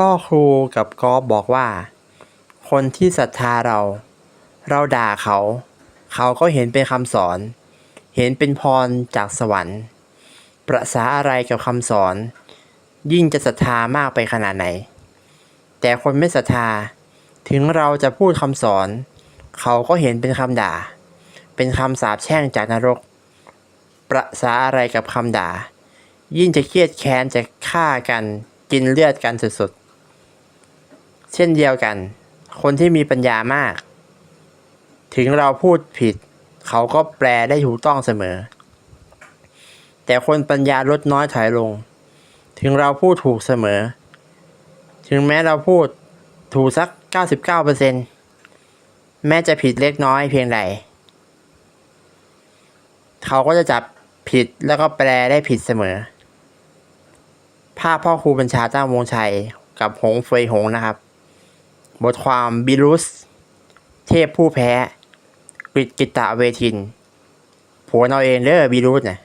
พ่อครูกับกอฟบอกว่า คนที่ศรัทธาเรา เราด่าเขา เขาก็เห็นเป็นคำสอน เห็นเป็นพรจากสวรรค์ ประสาอะไรกับคำสอน ยิ่งจะศรัทธามากไปขนาดไหน แต่คนไม่ศรัทธา ถึงเราจะพูดคำสอน เขาก็เห็นเป็นคำด่า เป็นคำสาปแช่งจากนรก ประสาอะไรกับคำด่า ยิ่งจะเครียดแค้นจะฆ่ากันกินเลือดกันสุดๆ เช่นเดียวกัน คนที่มีปัญญามาก ถึงเราพูดผิด เขาก็แปลได้ถูกต้องเสมอ แต่คนปัญญาลดน้อยถอยลง ถึงเราพูดถูกเสมอ ถึงแม้เราพูดถูกสัก 99%แม้จะผิดเล็กน้อยเพียงใดเขาก็จะจับผิดแล้วก็แปลได้ผิดเสมอ ภาพพ่อครูบัญชาตั้งวงชัยกับหงเฟยหงนะครับ บทความบิรุส เทพผู้แพ้กฤตกิตะเวทิน ผัวเอาเองเด้อบิรุสนะ